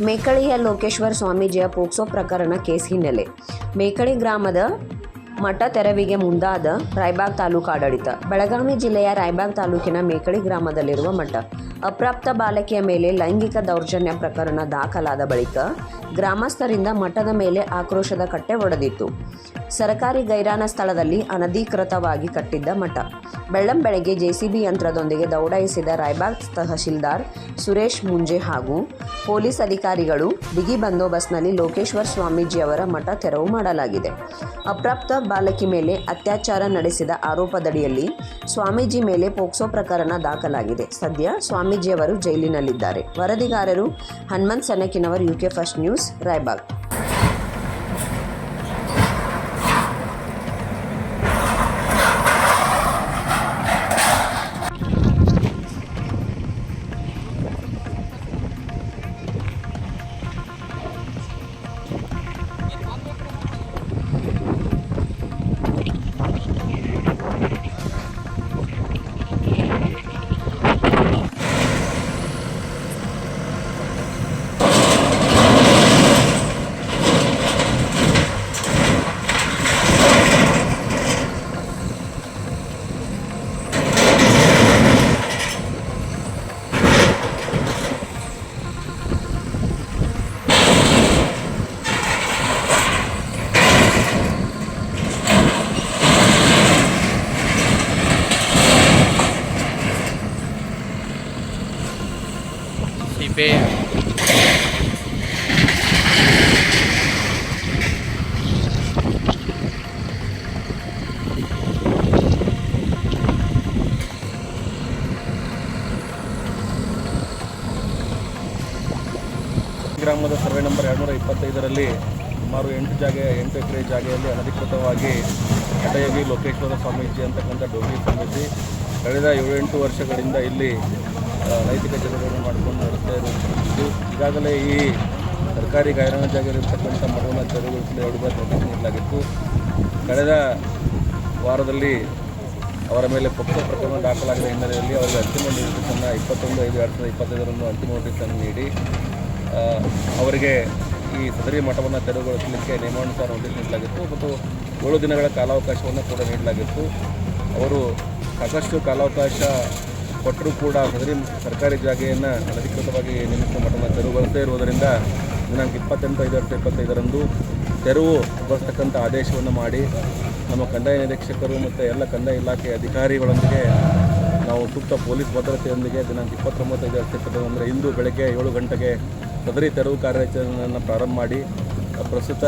ಮೇಕಳಿಯ ಲೋಕೇಶ್ವರ ಸ್ವಾಮೀಜಿಯ ಪೋಕ್ಸೋ ಪ್ರಕರಣ ಕೇಸ್ ಹಿನ್ನೆಲೆ. ಮೇಕಳಿ ಗ್ರಾಮದ ಮಠ ತೆರವಿಗೆ ಮುಂದಾದ ರಾಯಬಾಗ್ ತಾಲೂಕು ಆಡಳಿತ. ಬೆಳಗಾವಿ ಜಿಲ್ಲೆಯ ರಾಯಬಾಗ್ ತಾಲೂಕಿನ ಮೇಕಳಿ ಗ್ರಾಮದಲ್ಲಿರುವ ಮಠ. ಅಪ್ರಾಪ್ತ ಬಾಲಕಿಯ ಮೇಲೆ ಲೈಂಗಿಕ ದೌರ್ಜನ್ಯ ಪ್ರಕರಣ ದಾಖಲಾದ ಬಳಿಕ ಗ್ರಾಮಸ್ಥರಿಂದ ಮಠದ ಮೇಲೆ ಆಕ್ರೋಶದ ಕಟ್ಟೆ ಒಡೆದಿತ್ತು. ಸರಕಾರಿ ಗೈರಾನ ಸ್ಥಳದಲ್ಲಿ ಅನಧಿಕೃತವಾಗಿ ಕಟ್ಟಿದ್ದ ಮಠ. ಬೆಳ್ಳಂಬೆಳಗ್ಗೆ ಜೆಸಿಬಿ ಯಂತ್ರದೊಂದಿಗೆ ದೌಡಾಯಿಸಿದ ರಾಯ್ಬಾಗ್ ತಹಶೀಲ್ದಾರ್ ಸುರೇಶ್ ಮುಂಜೆ ಹಾಗೂ ಪೊಲೀಸ್ ಅಧಿಕಾರಿಗಳು ಬಿಗಿ ಬಂದೋಬಸ್ತ್ನಲ್ಲಿ ಲೋಕೇಶ್ವರ್ ಸ್ವಾಮೀಜಿಯವರ ಮಠ ತೆರವು ಮಾಡಲಾಗಿದೆ. ಅಪ್ರಾಪ್ತ ಬಾಲಕಿ ಮೇಲೆ ಅತ್ಯಾಚಾರ ನಡೆಸಿದ ಆರೋಪದಡಿಯಲ್ಲಿ ಸ್ವಾಮೀಜಿ ಮೇಲೆ ಪೋಕ್ಸೋ ಪ್ರಕರಣ ದಾಖಲಾಗಿದೆ. ಸದ್ಯ ಸ್ವಾಮೀಜಿಯವರು ಜೈಲಿನಲ್ಲಿದ್ದಾರೆ. ವರದಿಗಾರರು Hanumanth Sanakinavar UK first news Raibag. ಸಿಪೆ ಗ್ರಾಮದ ಸರ್ವೆ ನಂಬರ್ ಎರಡುನೂರ ಇಪ್ಪತ್ತೈದರಲ್ಲಿ ಸುಮಾರು ಎಂಟು ಜಾಗ, ಎಂಟು ಎಕರೆ ಜಾಗೆಯಲ್ಲಿ ಅನಧಿಕೃತವಾಗಿ ಕಟಯವಿ ಲೋಕೇಶ್ವರ ಸ್ವಾಮೀಜಿ ಅಂತಕ್ಕಂಥ ಡೋಗಿ ಸ್ವಾಮೀಜಿ ಕಳೆದ ಏಳೆಂಟು ವರ್ಷಗಳಿಂದ ಇಲ್ಲಿ ನೈತಿಕ ಚಟುವಟಿಕೆ ಮಾಡಿಕೊಂಡು ನಡೆಸ್ತಾ ಇರುವಂಥದ್ದು ಈಗಾಗಲೇ ಈ ಸರ್ಕಾರಿ ಗಾಯನ ಜಾಗದಲ್ಲಿರ್ತಕ್ಕಂಥ ಮಠವನ್ನು ತೆರವುಗೊಳಿಸಲು ಎರಡು ಬಾರಿ ನೋಟಿಸ್ ನೀಡಲಾಗಿತ್ತು. ಕಳೆದ ವಾರದಲ್ಲಿ ಅವರ ಮೇಲೆ ಪಕ್ಷ ಪ್ರಕರಣ ದಾಖಲಾಗಿದ ಹಿನ್ನೆಲೆಯಲ್ಲಿ ಅವರಿಗೆ ಅಂತಿಮ ನೋಟಿಸನ್ನು, ಇಪ್ಪತ್ತೊಂದು ಐದು, ಎರಡು ಸಾವಿರದ ಇಪ್ಪತ್ತೈದರಂದು ಅಂತಿಮ ನೋಟಿಸನ್ನು ನೀಡಿ ಅವರಿಗೆ ಈ ಸದರಿ ಮಠವನ್ನು ತೆರವುಗೊಳಿಸಲಿಕ್ಕೆ ನಿಯಮಾನುಸಾರ ನೋಟಿಸ್ ನೀಡಲಾಗಿತ್ತು ಮತ್ತು ಏಳು ದಿನಗಳ ಕಾಲಾವಕಾಶವನ್ನು ಕೂಡ ನೀಡಲಾಗಿತ್ತು. ಅವರು ಸಾಕಷ್ಟು ಕಾಲಾವಕಾಶ ಕೊಟ್ಟರೂ ಕೂಡ ಸದರಿ ಸರ್ಕಾರಿ ಜಾಗೆಯನ್ನು ಅನಧಿಕೃತವಾಗಿ ನೇಮಿಸಿದ ಮಠವನ್ನು ತೆರವುಗೊಳಿಸದೇ ಇರುವುದರಿಂದ ದಿನಾಂಕ ಇಪ್ಪತ್ತೆಂಟು ಐದು ಎರಡು ತೆರವು ಬರ್ತಕ್ಕಂಥ ಆದೇಶವನ್ನು ಮಾಡಿ ನಮ್ಮ ಕಂದಾಯ ನಿರೀಕ್ಷಕರು ಮತ್ತು ಎಲ್ಲ ಕಂದಾಯ ಇಲಾಖೆ ಅಧಿಕಾರಿಗಳೊಂದಿಗೆ ನಾವು ಸೂಕ್ತ ಪೊಲೀಸ್ ಭದ್ರತೆಯೊಂದಿಗೆ ದಿನಾಂಕ ಇಪ್ಪತ್ತೊಂಬತ್ತೈದು ಎರಡು ಇಪ್ಪತ್ತೈದು ಅಂದರೆ ಇಂದು ಬೆಳಗ್ಗೆ ಏಳು ಗಂಟೆಗೆ ಸದರಿ ತೆರವು ಕಾರ್ಯಾಚರಣೆಯನ್ನು ಪ್ರಾರಂಭ ಮಾಡಿ ಪ್ರಸ್ತುತ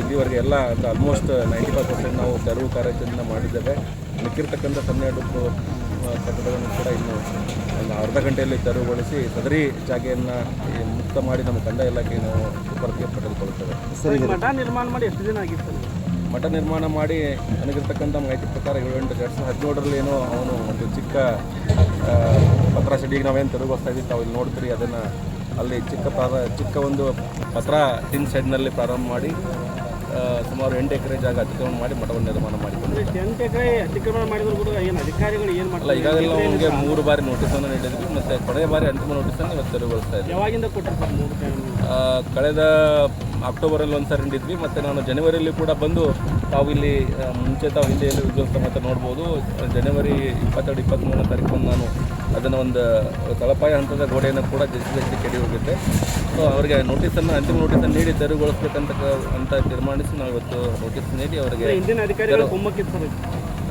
ಇಲ್ಲಿವರೆಗೆ ಎಲ್ಲ ಆಲ್ಮೋಸ್ಟ್ ನೈಂಟಿ ಫೈವ್ ಪರ್ಸೆಂಟ್ ನಾವು ತೆರವು ಕಾರ್ಯಾಚರಣೆ ಮಾಡಿದ್ದೇವೆ. ಮಿಕ್ಕಿರ್ತಕ್ಕಂಥ ಹನ್ನೆರಡು ಕಟ್ಟಡಗಳನ್ನು ಕೂಡ ಇನ್ನು ಒಂದು ಅರ್ಧ ಗಂಟೆಯಲ್ಲಿ ತೆರವುಗೊಳಿಸಿ ಸದರಿ ಜಾಗೆಯನ್ನು ಮುಕ್ತ ಮಾಡಿ ನಮ್ಮ ಕಂದಾಯ ಇಲಾಖೆ ನಾವು ಸುಪರ್ದಿಗೆ ಪಡೆದುಕೊಳ್ಳುತ್ತೇವೆ. ಮಠ ನಿರ್ಮಾಣ ಮಾಡಿ ಎಷ್ಟು ದಿನ ಆಗಿತ್ತು ಮಠ ನಿರ್ಮಾಣ ಮಾಡಿ ನನಗಿರ್ತಕ್ಕಂಥ ಮಾಹಿತಿ ಪ್ರಕಾರ ಏಳು ಎಂಟು ಎರಡು ಸಾವಿರದ ಹದಿನೇಳರಲ್ಲಿ ಏನೋ ಅವನು ಒಂದು ಚಿಕ್ಕ ಪತ್ರಾಸಡಿಗೆ ಪತ್ರ ಸಿಡಿಗೆ ನಾವೇನು ತೆರವುಗೊಳಿಸ್ತಾ ಇದ್ದೀವಿ ತಾವು ಇಲ್ಲಿ ನೋಡ್ತೀರಿ ಅದನ್ನು ಅಲ್ಲಿ ಚಿಕ್ಕ ಪ್ರಾರ ಚಿಕ್ಕ ಒಂದು ಪತ್ರ ಟಿನ್ ಸೈಡ್ನಲ್ಲಿ ಪ್ರಾರಂಭ ಮಾಡಿ ಸುಮಾರು ಎಂಟು ಎಕರೆ ಜಾಗ ಅತಿಕ್ರಮಣ ಮಾಡಿ ಮಠವನ್ನು ನಿರ್ಮಾಣ ಮಾಡಿಕೊಂಡಿದ್ದಾರೆ ಎಂಟು ಎಕರೆ ಅತಿಕ್ರಮಣ ಮಾಡಿದ್ರು ಏನು ಅಧಿಕಾರಿಗಳು ಏನು ಅಲ್ಲ ಮಾಡ್ತಾರೆ? ಈಗಾಗಲೇ ಅವನಿಗೆ ಮೂರು ಬಾರಿ ನೋಟಿಸನ್ನು ನೀಡಿದ್ವಿ ಮತ್ತು ಕೊನೆಯ ಬಾರಿ ಅಂತಿಮ ನೋಟಿಸನ್ನು ಇವತ್ತು ತೆರವುಗೊಳಿಸ್ತಾ ಇದ್ದೀವಿ. ಕಳೆದ ಅಕ್ಟೋಬರಲ್ಲಿ ಒಂದು ಸಾರಿ ನೀಡಿದ್ವಿ. ಮತ್ತು ನಾನು ಜನವರಿಯಲ್ಲಿ ಕೂಡ ಬಂದು ತಾವು ಇಲ್ಲಿ ಮುಂಚೆ ತಾವು ಹಿಂದೆ ಎಲ್ಲಿ ಉದ್ಯೋಗ ಮತ್ತೆ ನೋಡ್ಬೋದು. ಜನವರಿ ಇಪ್ಪತ್ತೆರಡು ಇಪ್ಪತ್ತ್ಮೂರನೇ ತಾರೀಕು ನಾನು ಅದನ್ನು ಒಂದು ತಳಪಾಯ ಹಂತದ ಗೋಡೆಯನ್ನು ಕೂಡ ಜೆಸಿ ಜೆಸಿ ಕೆಡಿ ಹೋಗುತ್ತೆ ಸೊ ಅವರಿಗೆ ನೋಟಿಸನ್ನು ಅಂತಿಮ ನೋಟಿಸನ್ನು ನೀಡಿ ತೆರವುಗೊಳಿಸ್ಬೇಕಂತ ಕ- ಅಂತ ತೀರ್ಮಾನಿಸಿ ನಾವು ಇವತ್ತು ನೋಟಿಸ್ ನೀಡಿ ಅವರಿಗೆ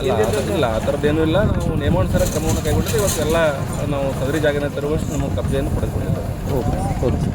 ಅಲ್ಲ ಇಲ್ಲ ಆ ಥರದ್ದೇನೂ ಇಲ್ಲ. ನಾವು ನಿಯಮಾನುಸಾರ ಕ್ರಮವನ್ನು ಕೈಗೊಂಡಿದ್ದು ಇವತ್ತೆಲ್ಲ ನಾವು ಸದರಿ ಜಾಗನ ತೆರವುಗೊಳಿಸಿ ನಮ್ಮ ಕಬ್ಜೆಯನ್ನು ಪಡೆದುಕೊಂಡಿದ್ದೇವೆ. Okay okay.